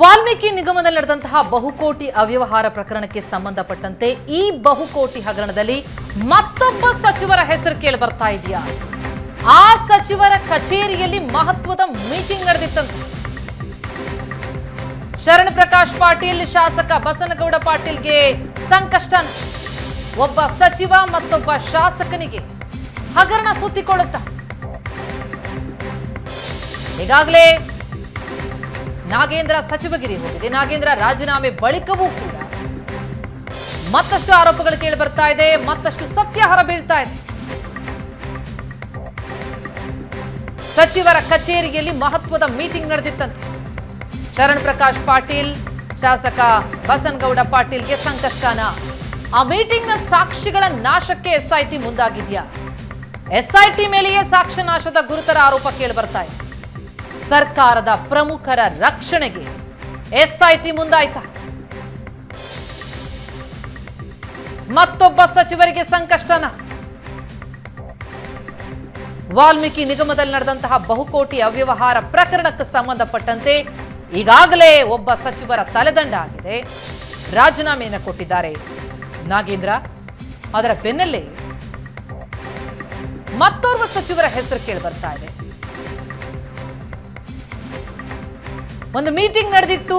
ವಾಲ್ಮೀಕಿ ನಿಗಮದಲ್ಲಿ ನಡೆದಂತಹ ಬಹುಕೋಟಿ ಅವ್ಯವಹಾರ ಪ್ರಕರಣಕ್ಕೆ ಸಂಬಂಧಪಟ್ಟಂತೆ ಈ ಬಹುಕೋಟಿ ಹಗರಣದಲ್ಲಿ ಮತ್ತೊಬ್ಬ ಸಚಿವರ ಹೆಸರು ಕೇಳಿ ಬರ್ತಾ ಇದೆಯಾ? ಆ ಸಚಿವರ ಕಚೇರಿಯಲ್ಲಿ ಮಹತ್ವದ ಮೀಟಿಂಗ್ ನಡೆದಿತ್ತಂತೆ. ಶರಣ್ ಪ್ರಕಾಶ್ ಪಾಟೀಲ್, ಶಾಸಕ ಬಸನಗೌಡ ಪಾಟೀಲ್ಗೆ ಸಂಕಷ್ಟ. ಒಬ್ಬ ಸಚಿವ ಮತ್ತೊಬ್ಬ ಶಾಸಕನಿಗೆ ಹಗರಣ ಸುತ್ತಿಕೊಳ್ಳುತ್ತ. ಈಗಾಗಲೇ ನಾಗೇಂದ್ರ ಸಚಿವಗಿರಿ ಹೋಗಿದೆ. ನಾಗೇಂದ್ರ ರಾಜೀನಾಮೆ ಬಳಿಕವೂ ಕೂಡ ಮತ್ತಷ್ಟು ಆರೋಪಗಳು ಕೇಳಿ ಬರ್ತಾ ಇದೆ, ಮತ್ತಷ್ಟು ಸತ್ಯ ಹೊರಬೀಳ್ತಾ ಇದೆ. ಸಚಿವರ ಕಚೇರಿಯಲ್ಲಿ ಮಹತ್ವದ ಮೀಟಿಂಗ್ ನಡೆದಿತ್ತಂತೆ. ಶರಣ್ ಪ್ರಕಾಶ್ ಪಾಟೀಲ್, ಶಾಸಕ ಬಸನಗೌಡ ಪಾಟೀಲ್ಗೆ ಸಂಕಷ್ಟಾನ. ಆ ಮೀಟಿಂಗ್ನ ಸಾಕ್ಷಿಗಳ ನಾಶಕ್ಕೆ ಎಸ್ಐಟಿ ಮುಂದಾಗಿದೆಯಾ? ಎಸ್ಐಟಿ ಮೇಲೆಯೇ ಸಾಕ್ಷ್ಯ ನಾಶದ ಗುರುತರ ಆರೋಪ ಕೇಳಿ ಬರ್ತಾ ಇದೆ. ಸರ್ಕಾರದ ಪ್ರಮುಖರ ರಕ್ಷಣೆಗೆ ಎಸ್ಐಟಿ ಮುಂದಾಯ್ತ? ಮತ್ತೊಬ್ಬ ಸಚಿವರಿಗೆ ಸಂಕಷ್ಟನ? ವಾಲ್ಮೀಕಿ ನಿಗಮದಲ್ಲಿ ನಡೆದಂತಹ ಬಹುಕೋಟಿ ಅವ್ಯವಹಾರ ಪ್ರಕರಣಕ್ಕೆ ಸಂಬಂಧಪಟ್ಟಂತೆ ಈಗಾಗಲೇ ಒಬ್ಬ ಸಚಿವರ ತಲೆದಂಡ ಆಗಿದೆ. ರಾಜೀನಾಮೆಯನ್ನು ಕೊಟ್ಟಿದ್ದಾರೆ. ನಾಗೇಂದ್ರ, ಅದರ ಬೆನ್ನಲ್ಲೇ ಮತ್ತೋರ್ವ ಸಚಿವರ ಹೆಸರು ಕೇಳಿ ಬರ್ತಾ ಇದೆ. ಒಂದು ಮೀಟಿಂಗ್ ನಡೆದಿತ್ತು.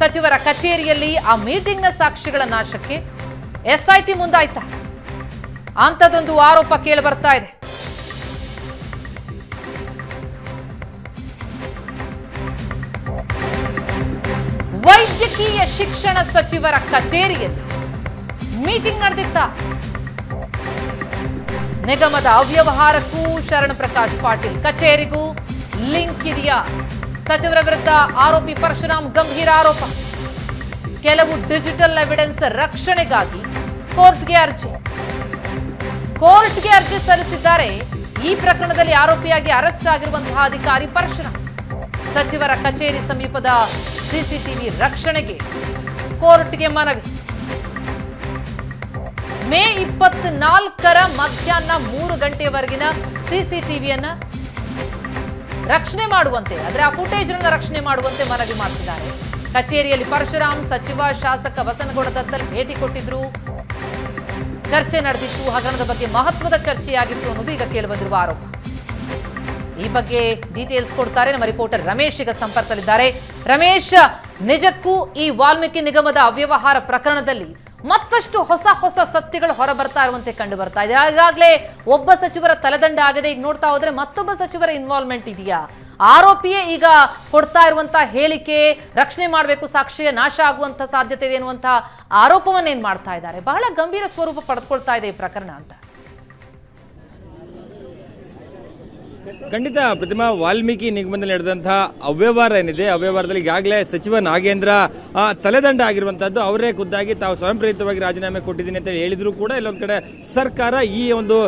ಸಚಿವರ ಕಚೇರಿಯಲ್ಲಿ ಆ ಮೀಟಿಂಗ್ನ ಸಾಕ್ಷಿಗಳ ನಾಶಕ್ಕೆ ಎಸ್ಐಟಿ ಮುಂದಾಯ್ತ? ಅಂಥದ್ದೊಂದು ಆರೋಪ ಕೇಳಿ ಬರ್ತಾ ಇದೆ. ವೈದ್ಯಕೀಯ ಶಿಕ್ಷಣ ಸಚಿವರ ಕಚೇರಿಯಲ್ಲಿ ಮೀಟಿಂಗ್ ನಡೆದಿತ್ತ? ನಿಗಮದ ಅವ್ಯವಹಾರಕ್ಕೂ ಶರಣ ಪ್ರಕಾಶ್ ಪಾಟೀಲ್ ಕಚೇರಿಗೂ ಲಿಂಕ್ ಇದೆಯಾ? ಸಚಿವರ ವಿರುದ್ಧ ಆರೋಪಿ ಪರಶುರಾಮ್ ಗಂಭೀರ ಆರೋಪ. ಕೆಲವು ಡಿಜಿಟಲ್ ಎವಿಡೆನ್ಸ್ ರಕ್ಷಣೆಗಾಗಿ ಕೋರ್ಟ್ಗೆ ಅರ್ಜಿ. ಕೋರ್ಟ್ಗೆ ಅರ್ಜಿ ಸಲ್ಲಿಸಿದ್ದಾರೆ. ಈ ಪ್ರಕರಣದಲ್ಲಿ ಆರೋಪಿಯಾಗಿ ಅರೆಸ್ಟ್ ಆಗಿರುವಂತಹ ಅಧಿಕಾರಿ ಪರಶುರಾಮ್ ಸಚಿವರ ಕಚೇರಿ ಸಮೀಪದ ಸಿಸಿಟಿವಿ ರಕ್ಷಣೆಗೆ ಕೋರ್ಟ್ಗೆ ಮನವಿ. ಮೇ ಇಪ್ಪತ್ನಾಲ್ಕರ ಮಧ್ಯಾಹ್ನ ಮೂರು ಗಂಟೆಯವರೆಗಿನ ಸಿಸಿಟಿವಿಯನ್ನ ರಕ್ಷಣೆ ಮಾಡುವಂತೆ, ಅಂದ್ರೆ ಆ ಫುಟೇಜ್ ಅನ್ನು ರಕ್ಷಣೆ ಮಾಡುವಂತೆ ಮನವಿ ಮಾಡ್ತಿದ್ದಾರೆ. ಕಚೇರಿಯಲ್ಲಿ ಪರಶುರಾಮ್, ಸಚಿವ, ಶಾಸಕ ಬಸನಗೌಡ ದತ್ತಲ್ ಭೇಟಿ ಕೊಟ್ಟಿದ್ರು. ಚರ್ಚೆ ನಡೆದಿತ್ತು. ಹಗರಣದ ಬಗ್ಗೆ ಮಹತ್ವದ ಚರ್ಚೆಯಾಗಿತ್ತು ಅನ್ನೋದು ಈಗ ಕೇಳಿಬಂದಿರುವ ಆರೋಪ. ಈ ಬಗ್ಗೆ ಡೀಟೇಲ್ಸ್ ಕೊಡ್ತಾರೆ ನಮ್ಮ ರಿಪೋರ್ಟರ್ ರಮೇಶ್ ಈಗ ಸಂಪರ್ಕದಲ್ಲಿದ್ದಾರೆ. ರಮೇಶ್, ನಿಜಕ್ಕೂ ಈ ವಾಲ್ಮೀಕಿ ನಿಗಮದ ಅವ್ಯವಹಾರ ಪ್ರಕರಣದಲ್ಲಿ ಮತ್ತಷ್ಟು ಹೊಸ ಹೊಸ ಸತ್ಯಗಳು ಹೊರಬರ್ತಾ ಇರುವಂತೆ ಕಂಡು ಬರ್ತಾ ಇದೆ. ಈಗಾಗಲೇ ಒಬ್ಬ ಸಚಿವರ ತಲೆದಂಡ ಆಗಿದೆ. ಈಗ ನೋಡ್ತಾ ಹೋದ್ರೆ ಮತ್ತೊಬ್ಬ ಸಚಿವರ ಇನ್ವಾಲ್ವ್ಮೆಂಟ್ ಇದೆಯಾ? ಆರೋಪಿಯೇ ಈಗ ಕೊಡ್ತಾ ಇರುವಂತಹ ಹೇಳಿಕೆ, ರಕ್ಷಣೆ ಮಾಡಬೇಕು, ಸಾಕ್ಷಿಯ ನಾಶ ಆಗುವಂತ ಸಾಧ್ಯತೆ ಇದೆ ಎನ್ನುವಂತಹ ಆರೋಪವನ್ನೇನ್ ಮಾಡ್ತಾ ಇದ್ದಾರೆ? ಬಹಳ ಗಂಭೀರ ಸ್ವರೂಪ ಪಡೆದುಕೊಳ್ತಾ ಇದೆ ಈ ಪ್ರಕರಣ ಅಂತ. ಖಂಡಿತ ಪ್ರತಿಮಾ ವಾಲ್ಮೀಕಿ ನಿಗಮದಲ್ಲಿ ನಡೆದಂತಹ ಅವ್ಯವಹಾರ ಏನಿದೆ, ಅವ್ಯವಹಾರದಲ್ಲಿ ಈಗಾಗಲೇ ಸಚಿವ ನಾಗೇಂದ್ರ ತಲೆದಂಡ ಆಗಿರುವಂತಹದ್ದು, ಅವರೇ ಖುದ್ದಾಗಿ ತಾವು ಸ್ವಯಂಪ್ರೇರಿತವಾಗಿ ರಾಜೀನಾಮೆ ಕೊಟ್ಟಿದ್ದೀನಿ ಅಂತ ಹೇಳಿದ್ರು ಕೂಡ ಇಲ್ಲೊಂದು ಕಡೆ ಸರ್ಕಾರ ಈ ಒಂದು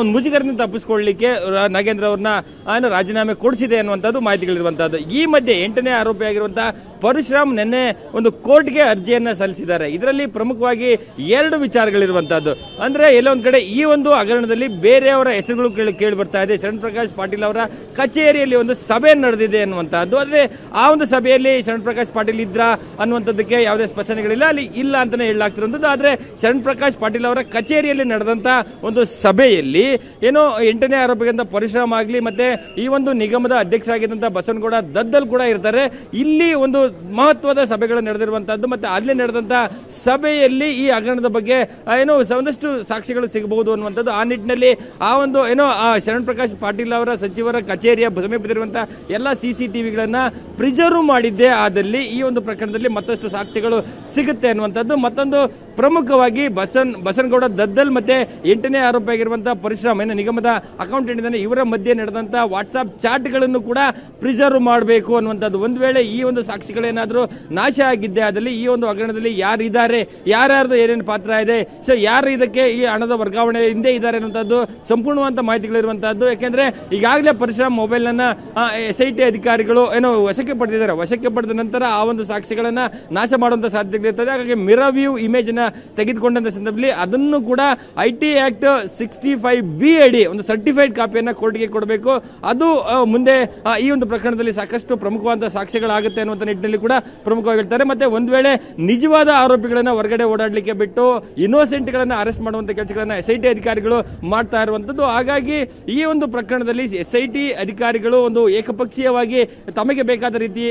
ಒಂದು ಮುಜುಗರದಿಂದ ತಪ್ಪಿಸಿಕೊಳ್ಳಲಿಕ್ಕೆ ನಾಗೇಂದ್ರ ಅವ್ರನ್ನ ರಾಜೀನಾಮೆ ಕೊಡಿಸಿದೆ ಅನ್ನುವಂಥದ್ದು ಮಾಹಿತಿಗಳಿರುವಂತಹದ್ದು. ಈ ಮಧ್ಯೆ ಎಂಟನೇ ಆರೋಪಿಯಾಗಿರುವಂತಹ ಪರಶುರಾಮ್ ನಿನ್ನೆ ಒಂದು ಕೋರ್ಟ್ಗೆ ಅರ್ಜಿಯನ್ನು ಸಲ್ಲಿಸಿದ್ದಾರೆ. ಇದರಲ್ಲಿ ಪ್ರಮುಖವಾಗಿ ಎರಡು ವಿಚಾರಗಳಿರುವಂಥದ್ದು ಅಂದರೆ ಎಲ್ಲೊಂದು ಕಡೆ ಈ ಒಂದು ಹಗರಣದಲ್ಲಿ ಬೇರೆಯವರ ಹೆಸರುಗಳು ಕೇಳಿ ಬರ್ತಾ ಇದೆ. ಶರಣ್ ಪ್ರಕಾಶ್ ಪಾಟೀಲ್ ಅವರ ಕಚೇರಿಯಲ್ಲಿ ಒಂದು ಸಭೆ ನಡೆದಿದೆ ಅನ್ನುವಂಥದ್ದು ಆದರೆ ಆ ಒಂದು ಸಭೆಯಲ್ಲಿ ಶರಣ್ ಪ್ರಕಾಶ್ ಪಾಟೀಲ್ ಇದ್ರ ಅನ್ನುವಂಥದ್ದಕ್ಕೆ ಯಾವುದೇ ಸ್ಪಷ್ಟನೆಗಳಿಲ್ಲ. ಅಲ್ಲಿ ಇಲ್ಲ ಅಂತಲೇ ಹೇಳಲಾಗ್ತಿರುವಂಥದ್ದು ಆದರೆ ಶರಣ್ ಪ್ರಕಾಶ್ ಪಾಟೀಲ್ ಅವರ ಕಚೇರಿಯಲ್ಲಿ ನಡೆದಂಥ ಒಂದು ಸಭೆಯಲ್ಲಿ ಏನೋ ಎಂಟನೇ ಆರೋಪಿಗಿಂತ ಪರಿಶ್ರಮ ಆಗಲಿ, ಮತ್ತು ಈ ಒಂದು ನಿಗಮದ ಅಧ್ಯಕ್ಷರಾಗಿದ್ದಂಥ ಬಸವನಗೌಡ ದದ್ದಲ್ ಕೂಡ ಇರ್ತಾರೆ. ಇಲ್ಲಿ ಒಂದು ಮಹತ್ವದ ಸಭೆಗಳು ನಡೆದಿರುವಂತಹದ್ದು ಮತ್ತೆ ಅಲ್ಲಿ ನಡೆದಂತ ಸಭೆಯಲ್ಲಿ ಈ ಹಗರಣದ ಬಗ್ಗೆ ಏನೋ ಒಂದಷ್ಟು ಸಾಕ್ಷಿಗಳು ಸಿಗಬಹುದು ಅನ್ನುವಂಥದ್ದು ಆ ನಿಟ್ಟಿನಲ್ಲಿ ಆ ಒಂದು ಏನೋ ಶರಣ್ ಪ್ರಕಾಶ್ ಪಾಟೀಲ್ ಅವರ ಸಚಿವರ ಕಚೇರಿಯ ಸಮೀಪದಲ್ಲಿರುವಂತಹ ಎಲ್ಲ ಸಿ ಸಿ ಟಿವಿಗಳನ್ನ ಪ್ರಿಸರ್ವ್ ಮಾಡಿದ್ದೆ ಆದಲ್ಲಿ ಈ ಒಂದು ಪ್ರಕರಣದಲ್ಲಿ ಮತ್ತಷ್ಟು ಸಾಕ್ಷ್ಯಗಳು ಸಿಗುತ್ತೆ ಅನ್ನುವಂಥದ್ದು. ಮತ್ತೊಂದು ಪ್ರಮುಖವಾಗಿ ಬಸನ್, ಬಸನಗೌಡ ದದ್ದಲ್ ಮತ್ತೆ ಎಂಟನೇ ಆರೋಪಿ ಆಗಿರುವಂತಹ ಪರಿಶ್ರಮ, ಏನು ನಿಗಮದ ಅಕೌಂಟೆಂಟ್ ಇದ್ದಾನೆ, ಇವರ ಮಧ್ಯೆ ನಡೆದಂತಹ ವಾಟ್ಸ್ಆಪ್ ಚಾಟ್ಗಳನ್ನು ಕೂಡ ಪ್ರಿಸರ್ವ್ ಮಾಡಬೇಕು ಅನ್ನುವಂಥದ್ದು. ಒಂದು ವೇಳೆ ಈ ಒಂದು ಸಾಕ್ಷಿಗಳೇನಾದರೂ ನಾಶ ಆಗಿದ್ದೆ ಅದರಲ್ಲಿ ಈ ಒಂದು ಹಗರಣದಲ್ಲಿ ಯಾರಿದ್ದಾರೆ? ಯಾರ್ಯಾರ್ದು ಏನೇನು ಪಾತ್ರ ಇದೆ? ಸೊ ಯಾರು ಇದಕ್ಕೆ ಈ ಹಣದ ವರ್ಗಾವಣೆ ಹಿಂದೆ ಇದ್ದಾರೆ ಅನ್ನುವಂಥದ್ದು ಸಂಪೂರ್ಣವಂತ ಮಾಹಿತಿಗಳಿರುವಂತಹದ್ದು ಯಾಕೆಂದ್ರೆ ಈಗಾಗಲೇ ಪರಿಶ್ರಮ ಮೊಬೈಲ್ ಅನ್ನ ಎಸ್ ಐ ಟಿ ಅಧಿಕಾರಿಗಳು ಏನೋ ವಶಕ್ಕೆ ಪಡೆದಿದ್ದಾರೆ. ವಶಕ್ಕೆ ಪಡೆದ ನಂತರ ಆ ಒಂದು ಸಾಕ್ಷಿಗಳನ್ನ ನಾಶ ಮಾಡುವಂತ ಸಾಧ್ಯತೆಗಳಿರ್ತದೆ ಹಾಗಾಗಿ ಮಿರವ್ಯೂ ಇಮೇಜ್ನ ತೆಗೆದುಕೊಂಡಂತ ಸಂದರ್ಭದಲ್ಲಿ ಅದನ್ನು ಕೂಡ I T act sixty five B ಅಡಿ ಒಂದು ಸರ್ಟಿಫೈಡ್ ಕಾಪಿಯನ್ನ ಕೋರ್ಟ್ಗೆ ಕೊಡಬೇಕು. ಅದು ಮುಂದೆ ಈ ಒಂದು ಪ್ರಕರಣದಲ್ಲಿ ಸಾಕಷ್ಟು ಪ್ರಮುಖವಾದ ಸಾಕ್ಷಿಗಳಾಗುತ್ತೆ ಅನ್ನುವಂಥ ನಿಟ್ಟಿನಲ್ಲಿ ನಿಟ್ಟಿನಲ್ಲಿ ಕೂಡ ಪ್ರಮುಖವಾಗಿ ಹೇಳ್ತಾರೆ. ಮತ್ತೆ ಒಂದ್ ವೇಳೆ ನಿಜವಾದ ಆರೋಪಿಗಳನ್ನ ಹೊರಗಡೆ ಓಡಾಡಲಿಕ್ಕೆ ಬಿಟ್ಟು ಇನ್ನೋಸೆಂಟ್ ಗಳನ್ನ ಅರೆಸ್ಟ್ ಮಾಡುವಂತ ಕೆಲಸಗಳನ್ನ ಎಸ್ ಅಧಿಕಾರಿಗಳು ಮಾಡ್ತಾ ಇರುವಂತದ್ದು. ಹಾಗಾಗಿ ಈ ಒಂದು ಪ್ರಕರಣದಲ್ಲಿ ಎಸ್ ಅಧಿಕಾರಿಗಳು ಒಂದು ಏಕಪಕ್ಷೀಯವಾಗಿ ತಮಗೆ ಬೇಕಾದ ರೀತಿ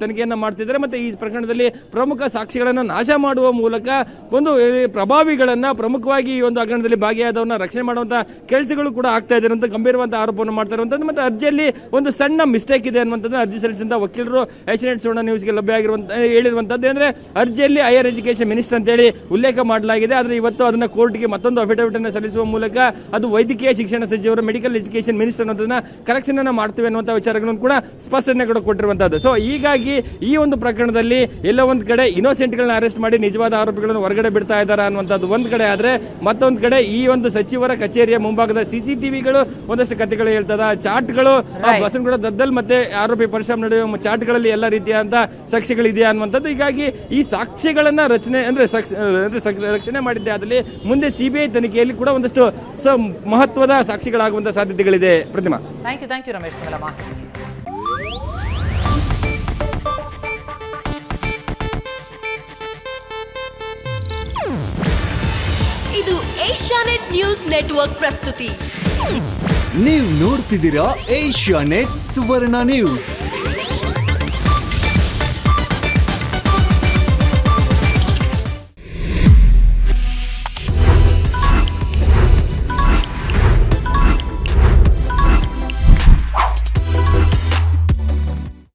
ತನಿಖೆಯನ್ನ ಮಾಡ್ತಿದ್ದಾರೆ. ಮತ್ತೆ ಈ ಪ್ರಕರಣದಲ್ಲಿ ಪ್ರಮುಖ ಸಾಕ್ಷಿಗಳನ್ನ ನಾಶ ಮಾಡುವ ಮೂಲಕ ಒಂದು ಪ್ರಭಾವಿಗಳನ್ನ ಪ್ರಮುಖವಾಗಿ ಈ ಒಂದು ಹಗರಣದಲ್ಲಿ ಭಾಗಿಯಾದವನ್ನ ರಕ್ಷಣೆ ಮಾಡುವಂತ ಕೆಲಸಗಳು ಕೂಡ ಆಗ್ತಾ ಇದೆ ಅಂತ ಗಂಭೀರವಾದ ಆರೋಪವನ್ನು ಮಾಡ್ತಾ ಇರುವಂತದ್ದು. ಮತ್ತೆ ಅರ್ಜಿಯಲ್ಲಿ ಒಂದು ಸಣ್ಣ ಮಿಸ್ಟೇಕ್ ಇದೆ ಅನ್ನುವಂಥದ್ದು ಅರ್ಜಿ ಸಲ್ಲಿಸಿದ ವಕೀಲರು ಏಷ್ಯಾನೆಟ್ ಸುವರ್ಣ ನ್ಯೂಸ್ಗೆ ಲಭ್ಯ ಆಗಿರುವಂತ ಹೇಳಿರುವಂತದ್ದು ಅಂದ್ರೆ ಅರ್ಜಿಯಲ್ಲಿ ಹೈಯರ್ ಎಜುಕೇಷನ್ ಮಿನಿಸ್ಟರ್ ಅಂತೇಳಿ ಉಲ್ಲೇಖ ಮಾಡಲಾಗಿದೆ. ಆದರೆ ಇವತ್ತು ಅದನ್ನ ಕೋರ್ಟ್ಗೆ ಮತ್ತೊಂದು ಅಫಿಡವಿಟ್ ಅನ್ನು ಸಲ್ಲಿಸುವ ಮೂಲಕ ಅದು ವೈದ್ಯಕೀಯ ಶಿಕ್ಷಣ ಸಚಿವರು ಮೆಡಿಕಲ್ ಎಜುಕೇಷನ್ ಮಿನಿಸ್ಟರ್ ಅನ್ನೋದನ್ನು ಕರೆಕ್ಷನ್ ಅನ್ನು ಮಾಡ್ತೀವಿ ಅನ್ನುವಂಥ ವಿಚಾರಗಳನ್ನು ಕೂಡ ಸ್ಪಷ್ಟನೆ ಕೂಡ ಕೊಟ್ಟಿರುವಂಥದ್ದು ಸೊ ಹೀಗಾಗಿ ಈ ಒಂದು ಪ್ರಕರಣದಲ್ಲಿ ಎಲ್ಲೋ ಒಂದು ಕಡೆ ಇನೋಸೆಂಟ್ಗಳನ್ನ ಅರೆಸ್ಟ್ ಮಾಡಿ ನಿಜವಾದ ಆರೋಪಿಗಳನ್ನು ಹೊರಗಡೆ ಬಿಡ್ತಾ ಇದ್ದಾರೆ ಅನ್ನುವಂಥದ್ದು ಒಂದು ಕಡೆ ಆದರೆ ಮತ್ತೊಂದು ಕಡೆ ಈ ಒಂದು ಸಚಿವರ ಕಚೇರಿಯ ಮುಂಭಾಗದ ಸಿಸಿಟಿವಿಗಳು ಒಂದಷ್ಟು ಕಥೆಗಳು ಹೇಳ್ತದ. ಚಾಟ್ಗಳು. ಕೂಡ ದದ್ದಲ್ ಮತ್ತೆ ಆರೋಪಿ ಪರಿಶ್ರಮ ನಡೆಯುವ ಚಾಟ್ಗಳಲ್ಲಿ ಎಲ್ಲ ರೀತಿಯಾದಂತ ಸಾಕ್ಷಿಗಳಿದೆಯಾ ಅನ್ನುವಂಥದ್ದು. ಹೀಗಾಗಿ ಈ ಸಾಕ್ಷ್ಯಗಳನ್ನ ರಚನೆ ಅಂದ್ರೆ ಸಾಕ್ಷಿ- ಅಂದ್ರೆ ಸಾಕ್ಷಿ- ರಕ್ಷಣೆ ಮಾಡಿದ್ದೆ ಆದಲ್ಲಿ ಮುಂದೆ ಸಿಬಿಐ ತನಿಖೆಯಲ್ಲಿ ಕೂಡ ಒಂದಷ್ಟು ಸ ಮಹತ್ವದ ಸಾಕ್ಷಿಗಳಾಗುವಂತ ಸಾಧ್ಯತೆಗಳಿದೆ. Pratima. Thank you thank you Ramesh ಇದು ಏಷ್ಯಾನೆಟ್ ನ್ಯೂಸ್ ನೆಟ್ವರ್ಕ್ ಪ್ರಸ್ತುತಿ. ನೀವು ನೋಡ್ತಿದ್ದೀರಾ ಏಷ್ಯಾ ನೆಟ್ ಸುವರ್ಣ ನ್ಯೂಸ್.